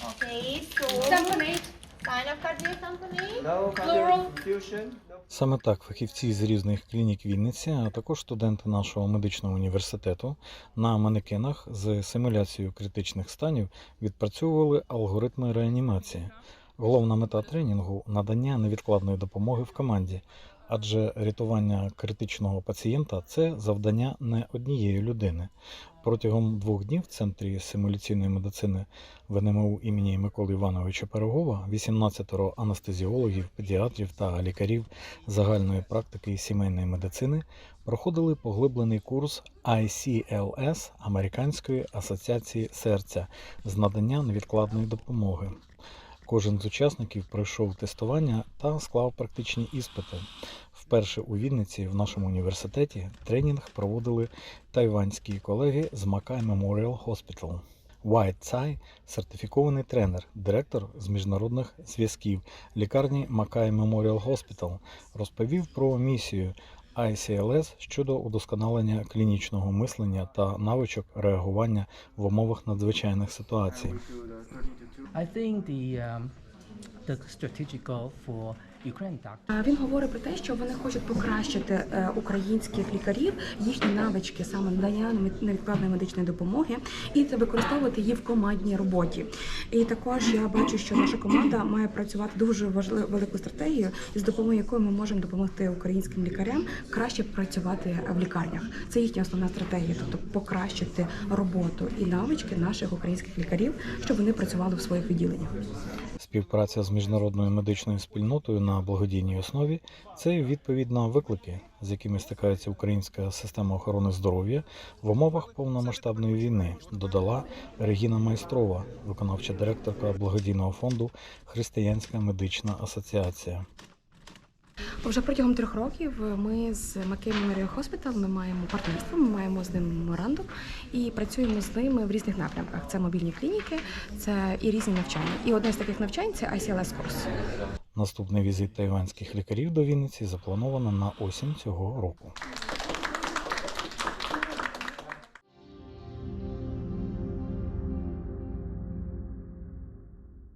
Sampanese, so Sampanate. kind of Kashmir Sampanese. No Plural. confusion. No. Саме так фахівці з різних клінік Вінниці, а також студенти нашого медичного університету на манекенах з симуляцією критичних станів відпрацьовували алгоритми реанімації. Головна мета тренінгу надання невідкладної допомоги в команді, адже рятування критичного пацієнта це завдання не однієї людини. Протягом двох днів в центрі симуляційної медицини ВНМУ імені Миколи Івановича Пирогова 18 анестезіологів, педіатрів та лікарів загальної практики і сімейної медицини проходили поглиблений курс ICLS Американської асоціації серця з надання невідкладної допомоги. Кожен з учасників пройшов тестування та склав практичні іспити. Вперше у Вінниці в нашому університеті тренінг проводили тайванські колеги з Mackay Memorial Hospital. White Tsai – сертифікований тренер, директор з міжнародних зв'язків лікарні Mackay Memorial Hospital, розповів про місію ICLS щодо удосконалення клінічного мислення та навичок реагування в умовах надзвичайних ситуацій. I think the um, the strategic for Він говорить про те, що вони хочуть покращити е, українських лікарів їхні навички саме надання невідкладної медичної допомоги і це використовувати її в командній роботі. І також я бачу, що наша команда має працювати дуже важливу велику стратегію, з допомогою якої ми можемо допомогти українським лікарям краще працювати в лікарнях. Це їхня основна стратегія, тобто покращити роботу і навички наших українських лікарів, щоб вони працювали в своїх відділеннях. Співпраця з міжнародною медичною спільнотою на благодійній основі це відповідь на виклики, з якими стикається українська система охорони здоров'я в умовах повномасштабної війни, додала Регіна Майстрова, виконавча директорка благодійного фонду Християнська медична асоціація. Вже протягом трьох років ми з Mackay Memorial Hospital ми маємо партнерство, ми маємо з ним меморандум і працюємо з ними в різних напрямках. Це мобільні клініки, це і різні навчання. І одне з таких навчань це ICLS курс. Наступний візит тайванських лікарів до Вінниці заплановано на осінь цього року.